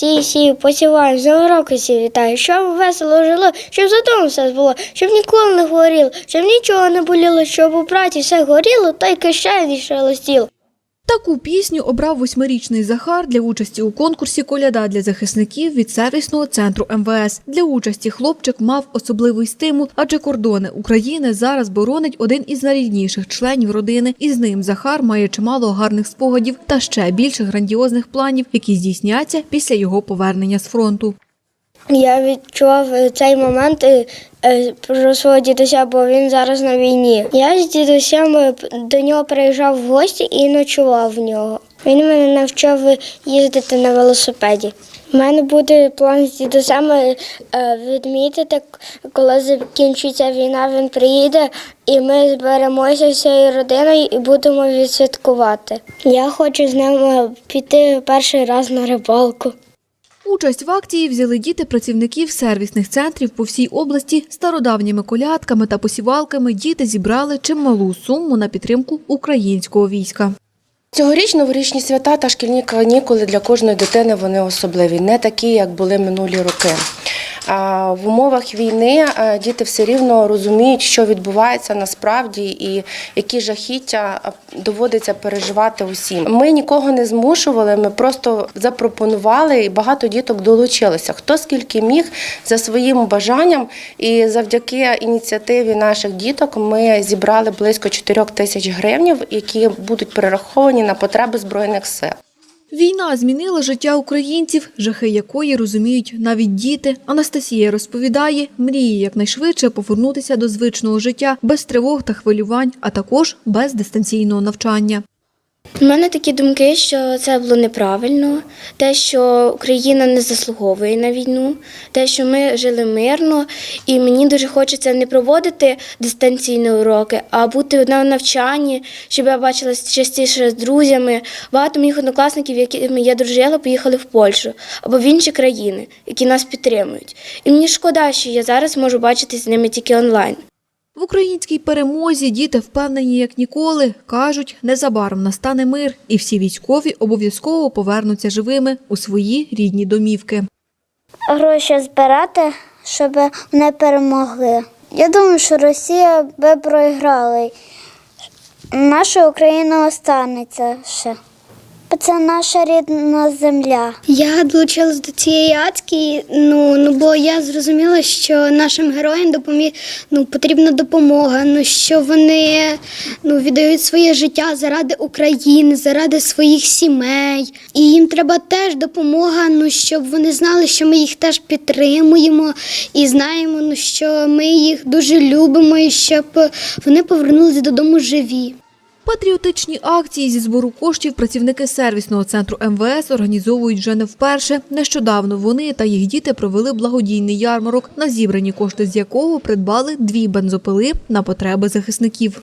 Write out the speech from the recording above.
сію, сію, посіваю, з нового року всі вітаю, щоб весело жило, щоб за дому все було, щоб ніколи не хворіло, щоб нічого не боліло, щоб у праці все горіло, та й кишені шелестіло. Таку пісню обрав восьмирічний Захар для участі у конкурсі Коляда для захисників від сервісного центру МВС. Для участі хлопчик мав особливий стимул, адже кордони України зараз боронить один із найрідніших членів родини. І з ним Захар має чимало гарних спогадів та ще більше грандіозних планів, які здійсняться після його повернення з фронту. Я відчував цей момент е, про свого дідуся, бо він зараз на війні. Я з дідусем е, до нього приїжджав в гості і ночував в нього. Він мене навчив їздити на велосипеді. У мене буде план з дідусем е, відмітити, коли закінчиться війна, він приїде, і ми зберемося всією родиною і будемо відсвяткувати. Я хочу з ним е, піти перший раз на рибалку. Участь в акції взяли діти працівників сервісних центрів по всій області. Стародавніми колядками та посівалками діти зібрали чималу суму на підтримку українського війська. Цьогоріч новорічні свята та шкільні канікули для кожної дитини вони особливі, не такі, як були минулі роки. В умовах війни діти все рівно розуміють, що відбувається насправді і які жахіття доводиться переживати усім. Ми нікого не змушували, ми просто запропонували, і багато діток долучилося. Хто скільки міг за своїм бажанням, і завдяки ініціативі наших діток ми зібрали близько 4 тисяч гривнів, які будуть перераховані на потреби збройних сил. Війна змінила життя українців, жахи якої розуміють навіть діти. Анастасія розповідає, мріє якнайшвидше повернутися до звичного життя без тривог та хвилювань, а також без дистанційного навчання. У мене такі думки, що це було неправильно, те, що Україна не заслуговує на війну, те, що ми жили мирно, і мені дуже хочеться не проводити дистанційні уроки, а бути на навчанні, щоб я бачилася частіше з друзями. Багато моїх однокласників, якими я дружила, поїхали в Польщу або в інші країни, які нас підтримують. І мені шкода, що я зараз можу бачитися з ними тільки онлайн. В українській перемозі діти впевнені як ніколи. кажуть, незабаром настане мир, і всі військові обов'язково повернуться живими у свої рідні домівки. гроші збирати, щоб вони перемогли. Я думаю, що Росія би програла. Наша Україна останеться ще. Це наша рідна земля. Я долучилась до цієї акції, ну, ну бо я зрозуміла, що нашим героям допомі... ну, потрібна допомога, ну, що вони ну, віддають своє життя заради України, заради своїх сімей. І їм треба теж допомога, ну, щоб вони знали, що ми їх теж підтримуємо і знаємо, ну, що ми їх дуже любимо, і щоб вони повернулися додому живі. Патріотичні акції зі збору коштів працівники сервісного центру МВС організовують вже не вперше. Нещодавно вони та їх діти провели благодійний ярмарок, на зібрані кошти з якого придбали дві бензопили на потреби захисників.